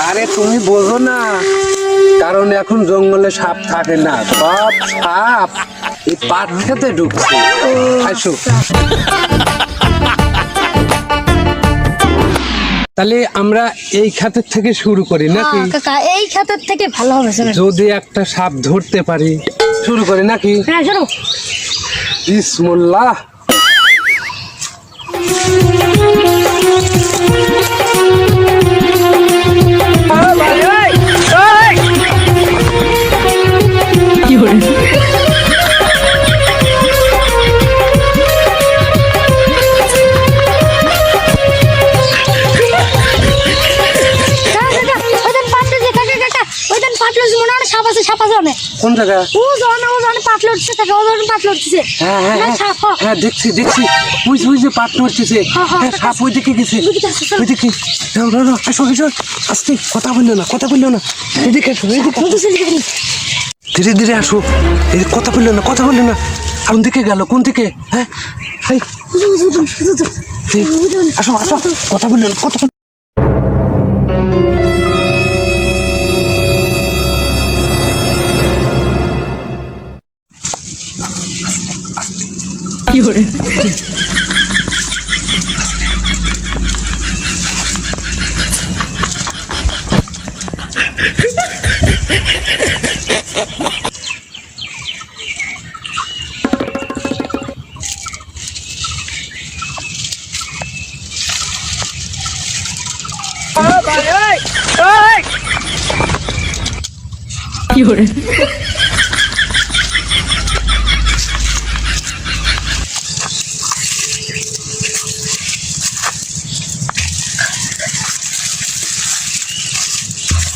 আরে তুমি বোঝো না কারণ এখন জঙ্গলে সাপ থাকে না সব সাপ এই পাট খেতে ঢুকছে। আসো। তাহলে আমরা এই খাতের থেকে শুরু করি নাকি? হ্যাঁ, কাকা এই খাতের থেকে ভালো হবে যদি একটা সাপ ধরতে পারি শুরু করি নাকি? হ্যাঁ শোনো বিসমুল্লাহ। কোন জায়গা ও জন ও জন পাতলে উঠছে কাকা ও জন পাতলে উঠছে হ্যাঁ হ্যাঁ হ্যাঁ সাপ হ্যাঁ। হ্যাঁ দেখছি দেখছি ওই যে ওই যে পাট নড়তেছে হ্যাঁ, হ্যাঁ, হ্যাঁ সাপ ওই দিকে গেছে। ওই দিকে আস্তে কথা বলল না কথা বলল না এদিকে ধীরে ধীরে আসো এই কথা বলল না কথা বলল না কোন দিকে গেল কোন দিকে হ্যাঁ আসো আসো কথা বলল না কথা 夜。夜。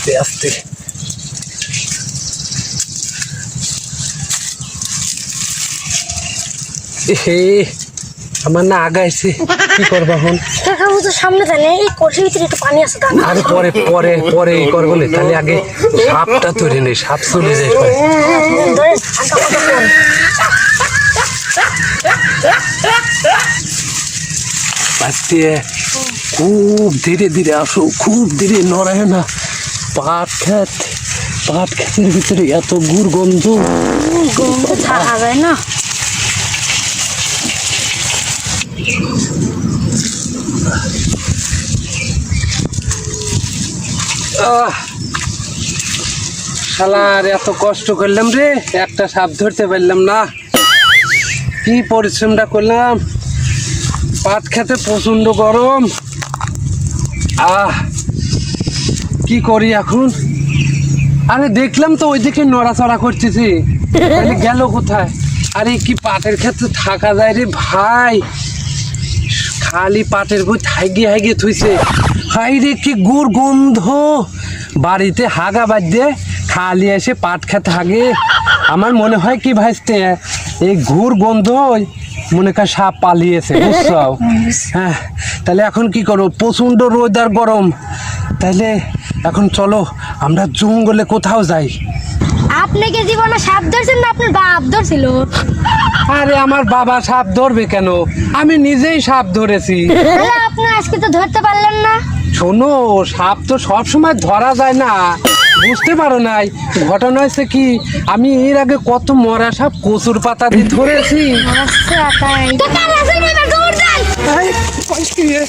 আস্তে আস্তে। হে আমার না আগাইছে। কি করবা এখন? কাকা তো সামনে জানে এই কলসির ভিতরে একটু পানি আছে দাঁড়া। আরে পরে পরে পরে এই করব না তাহলে আগে সাপটা তৈরি নেই সাপ চলে যায় পরে। ধরে হালকা পাতলা করে। আস্তে খুব ধীরে ধীরে আসো খুব ধীরে নড়ায় না। পাট খেত পাট খেতের ভিতরে এত গুড় গন্ধ। থাকা যায় না। আহ! শালার এত কষ্ট করলাম রে একটা সাপ ধরতে পারলাম না। কি পরিশ্রমটা করলাম। পাট খেতে প্রচণ্ড গরম। আহ! কি করি এখন? আরে দেখলাম তো ওইদিকে নড়াচড়া করতেছি। তাহলে গেল কোথায়? আরে কি পাটের ক্ষেত্রে থাকা যায় রে ভাই। খালি পাটের বই হাইগে হাইগে থুইছে। হাই রে কি গুড় গন্ধ। বাড়িতে হাগা বাজতে খালি এসে পাট খেতে হাগে। আমার মনে হয় কি ভাইস্তে এই ঘুর গন্ধ মনে কর সাপ পালিয়েছে বুঝছ? হ্যাঁ তাহলে এখন কি করো প্রচণ্ড রোদ আর গরম। তাহলে এখন চলো আমরা জঙ্গলে কোথাও যাই। আপনি কি জীবনে সাপ ধরছেন না আপনার বাপ ধরছিল? আরে আমার বাবা সাপ ধরবে কেন? আমি নিজেই সাপ ধরেছি। তাহলে আপনি আজকে তো ধরতে পারলেন না। শোনো সাপ তো সব সময় ধরা যায় না। বুঝতে পারো নাই ঘটনা হয়েছে কি আমি এর আগে কত মরা সাপ কচুর পাতা দিয়ে ধরেছি। আচ্ছা তাই। Hej, vad ska jag göra?